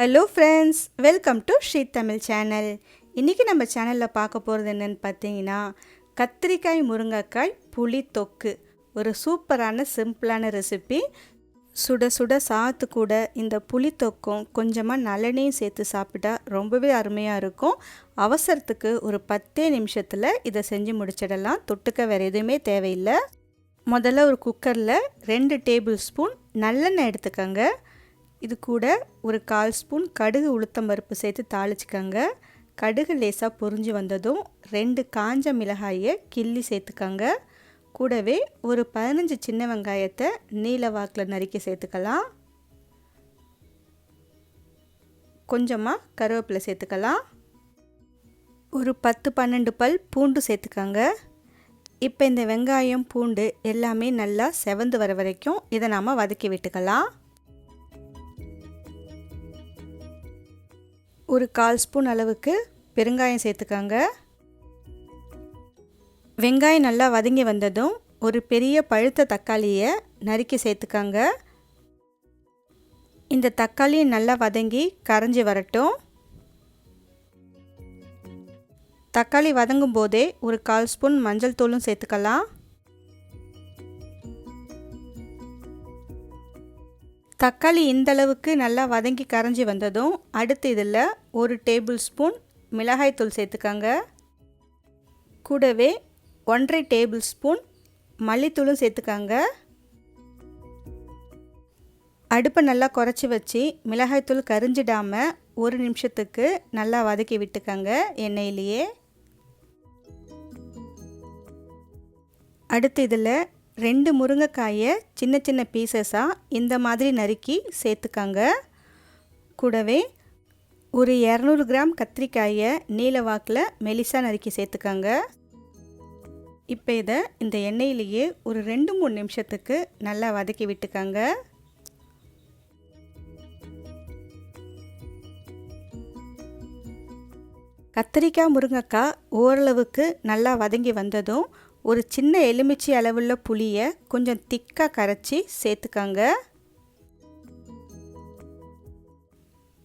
Hello friends welcome to she Tamil channel இன்றைக்கி நம்ம சேனலில் பார்க்க போகிறது என்னென்னு பார்த்தீங்கன்னா கத்திரிக்காய் முருங்கைக்காய் புளி தொக்கு. ஒரு சூப்பரான சிம்பிளான ரெசிபி சுட சுட சாத்து கூட இந்த புளி தொக்கும் கொஞ்சமாக நல்லெண்ணையும் சேர்த்து சாப்பிட்டா ரொம்பவே அருமையாக இருக்கும். அவசரத்துக்கு ஒரு பத்தே நிமிஷத்தில் இதை செஞ்சு முடிச்சிடலாம். தொட்டுக்க வேறு எதுவுமே தேவையில்லை. முதல்ல ஒரு குக்கரில் ரெண்டு டேபிள் ஸ்பூன் நல்லெண்ணெய் எடுத்துக்கோங்க. இது கூட ஒரு கால் ஸ்பூன் கடுகு உளுத்தம் பருப்பு சேர்த்து தாளிச்சுக்கோங்க. கடுகு லேசாக பொரிஞ்சு வந்ததும் ரெண்டு காஞ்ச மிளகாயை கிள்ளி சேர்த்துக்கோங்க. கூடவே ஒரு பதினஞ்சு சின்ன வெங்காயத்தை நீல வாக்கில் நறுக்கி சேர்த்துக்கலாம். கொஞ்சமாக கருவேப்பிலை சேர்த்துக்கலாம். ஒரு பத்து பன்னெண்டு பல் பூண்டு சேர்த்துக்கோங்க. இப்போ இந்த வெங்காயம் பூண்டு எல்லாமே நல்லா செவந்து வர வரைக்கும் இதை நாம் வதக்கி விட்டுக்கலாம். ஒரு கால் ஸ்பூன் அளவுக்கு பெருங்காயம் சேர்த்துக்கோங்க. வெங்காயம் நல்லா வதங்கி வந்ததும் ஒரு பெரிய பழுத்த தக்காளியை நறுக்கி சேர்த்துக்கோங்க. இந்த தக்காளி நல்லா வதங்கி கரைஞ்சி வரட்டும். தக்காளி வதங்கும் போதே ஒரு கால் ஸ்பூன் மஞ்சள் தூளும் சேர்த்துக்கலாம். தக்காளி இந்தளவுக்கு நல்லா வதங்கி கரைஞ்சி வந்ததும் அடுத்து இதில் ஒரு டேபிள் ஸ்பூன் மிளகாய்த்தூள் சேர்த்துக்கோங்க. கூடவே ஒன்றரை டேபிள் ஸ்பூன் மல்லித்தூளும் சேர்த்துக்கோங்க. அடுப்பை நல்லா குறைச்சி வச்சு மிளகாய்த்தூள் கரிஞ்சிடாமல் ஒரு நிமிஷத்துக்கு நல்லா வதக்கி விட்டுக்கோங்க எண்ணெயிலேயே. அடுத்து இதில் ரெண்டு முருங்கைக்காயை சின்ன சின்ன பீசஸாக இந்த மாதிரி நறுக்கி சேர்த்துக்கங்க. கூடவே ஒரு இரநூறு கிராம் கத்திரிக்காயை நீல வாக்கில் மெலிசாக நறுக்கி சேர்த்துக்கங்க. இப்போ இதை இந்த எண்ணெயிலேயே ஒரு ரெண்டு மூணு நிமிஷத்துக்கு நல்லா வதக்கி விட்டுக்கங்க. கத்திரிக்காய் முருங்கைக்காய் ஓரளவுக்கு நல்லா வதங்கி வந்ததும் ஒரு சின்ன எலுமிச்சை அளவுள்ள புளியை கொஞ்சம் திக்காக கரைச்சி சேர்த்துக்கோங்க.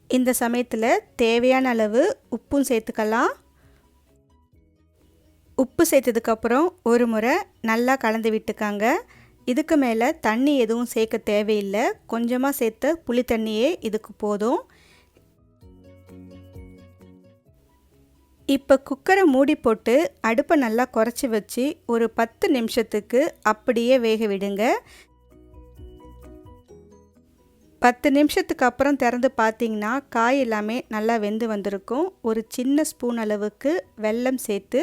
இந்த சமயத்தில் தேவையான அளவு உப்பும் சேர்த்துக்கலாம். உப்பு சேர்த்ததுக்கப்புறம் ஒரு முறை நல்லா கலந்து விட்டுக்காங்க. இதுக்கு மேலே தண்ணி எதுவும் சேர்க்க தேவையில்லை. கொஞ்சமாக சேர்த்த புளி தண்ணியே இதுக்கு போதும். இப்போ குக்கரை மூடி போட்டு அடுப்பை நல்லா குறைச்சி வச்சு ஒரு பத்து நிமிஷத்துக்கு அப்படியே வேக விடுங்க. பத்து நிமிஷத்துக்கு அப்புறம் திறந்து பார்த்தீங்கன்னா காய் எல்லாமே நல்லா வெந்து வந்திருக்கும். ஒரு சின்ன ஸ்பூன் அளவுக்கு வெல்லம் சேர்த்து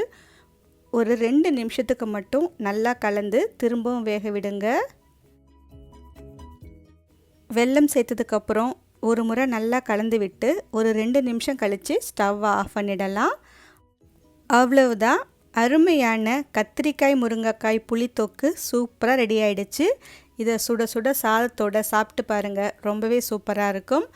ஒரு ரெண்டு நிமிஷத்துக்கு மட்டும் நல்லா கலந்து திரும்பவும் வேக விடுங்க. வெல்லம் சேர்த்ததுக்கப்புறம் ஒரு முறை நல்லா கலந்து விட்டு ஒரு ரெண்டு நிமிஷம் கழித்து ஸ்டவ்வை ஆஃப் பண்ணிடலாம். அவ்வளவுதான். அருமையான கத்திரிக்காய் முருங்கைக்காய் புளித்தொக்கு சூப்பராக ரெடி ஆகிடுச்சு இதை சுட சுட சாதத்தோட சாப்பிட்டு பாருங்கள் ரொம்பவே சூப்பராக இருக்கும்.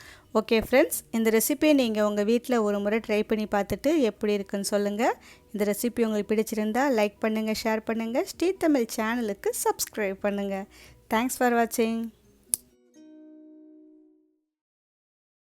ஓகே ஃப்ரெண்ட்ஸ் இந்த ரெசிபியை நீங்கள் உங்கள் வீட்டில் ஒரு முறை ட்ரை பண்ணி பார்த்துட்டு எப்படி இருக்குன்னு சொல்லுங்கள் இந்த ரெசிபி உங்களுக்கு பிடிச்சிருந்தால் லைக் பண்ணுங்கள் ஷேர் பண்ணுங்கள் ஸ்ரீ தமிழ் சேனலுக்கு சப்ஸ்கிரைப் பண்ணுங்கள் தேங்க்ஸ் ஃபார் வாட்சிங்